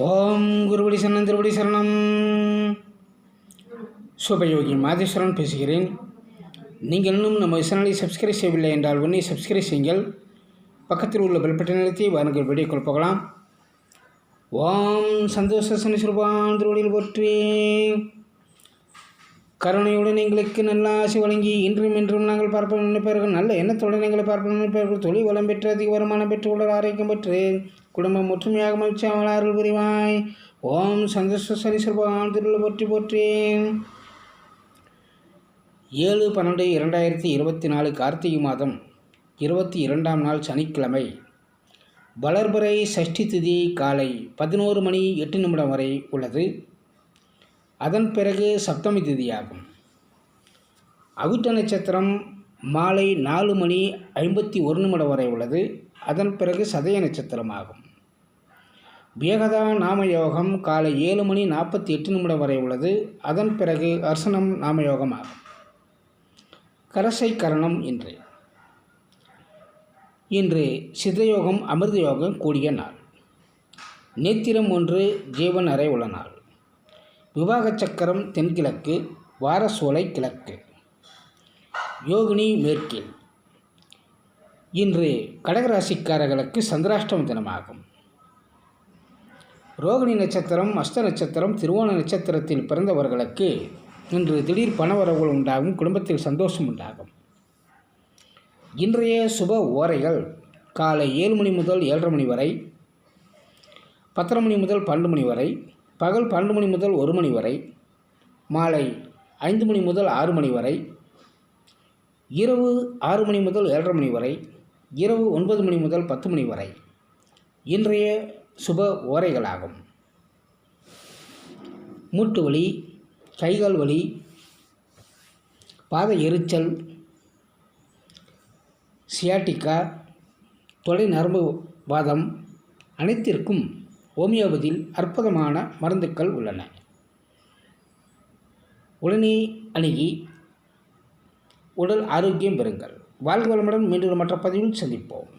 ஓம் குருவடி சரணம் திருவடி சரணம். சுபயோகி மாதேஸ்வரன் பேசுகிறேன். நீங்கள் இன்னும் நம்ம சேனலை சப்ஸ்கிரைப் செய்யவில்லை என்றால் உடனே சப்ஸ்கிரைப் செய்யுங்கள். பக்கத்தில் உள்ள பெல்பட்ட நிறுத்தி வாருங்கள் வீடியோக்குள் போகலாம். ஓம் சந்தோஷ சனி சுருபான் திருவடியில் போற்றி. கருணையுடன் எங்களுக்கு நல்ல ஆசை வழங்கி இன்றும் இன்றும் நாங்கள் பார்ப்போம். நினைப்பார்கள் நல்ல எண்ணத்துடன் எங்களை பார்ப்போம். நினைப்பார்கள் தொழில் வளம் பெற்று அதிக வருமானம் பெற்று உடல் ஆரோக்கியம் பெற்று குடும்பம் ஒற்றுமையாக மகிழ்ச்சி அவளார்கள் புரிவாய். ஓம் சந்தோஷ சனி பகவான் திருவள்ளுவர் போற்றி போற்றேன் ஏழு பன்னெண்டு இரண்டாயிரத்தி இருபத்தி நாலு கார்த்திகை மாதம் இருபத்தி இரண்டாம் நாள் சனிக்கிழமை. வளர்பறை சஷ்டி திதி காலை பதினோரு மணி எட்டு நிமிடம் வரை உள்ளது. அதன் பிறகு சப்தமி திதியாகும். அவிட்ட நட்சத்திரம் மாலை நாலு மணி ஐம்பத்தி ஒரு நிமிடம் வரை உள்ளது. அதன் பிறகு சதய நட்சத்திரமாகும். வியகதா நாமயோகம் காலை ஏழு மணி நாற்பத்தி எட்டு நிமிடம் வரை உள்ளது. அதன் பிறகு அர்சனம் நாமயோகம் ஆகும் கரசை கரணம் இன்று. இன்று சித்தயோகம் அமிர்த யோகம் கூடிய நாள். நேத்திரம் ஒன்று ஜீவன் அறை உள்ள நாள். விவாக சக்கரம் தென்கிழக்கு வாரசோலை கிழக்கு. யோகினி மேற்கில். இன்று கடகராசிக்காரர்களுக்கு சந்திராஷ்டம தினமாகும். ரோகிணி நட்சத்திரம் அஷ்ட நட்சத்திரம் திருவோண நட்சத்திரத்தில் பிறந்தவர்களுக்கு இன்று திடீர் பணவரவுகள் உண்டாகும் குடும்பத்தில் சந்தோஷம் உண்டாகும். இன்றைய சுப ஓரைகள் காலை ஏழு மணி முதல் ஏழரை மணி வரை பத்தரை மணி முதல் பன்னெண்டு மணி வரை பகல் பன்னெண்டு மணி முதல் ஒரு மணி வரை மாலை ஐந்து மணி முதல் ஆறு மணி வரை இரவு ஆறு மணி முதல் ஏழரை மணி வரை இரவு ஒன்பது மணி முதல் பத்து மணி வரை. இன்றைய சுப ஓரைகளாகும். மூட்டு வலி கைகால் வலி பாத எரிச்சல் சியாட்டிக்கா தொலை நரம்பு வாதம் அனைத்திற்கும் ஹோமியோபதியில் அற்புதமான மருந்துக்கள் உள்ளன. உடனே அணுகி உடல் ஆரோக்கியம் பெறுங்கள். வாழ்க வளமுடன் மீண்டும் மற்ற பதிவில் சந்திப்போம்.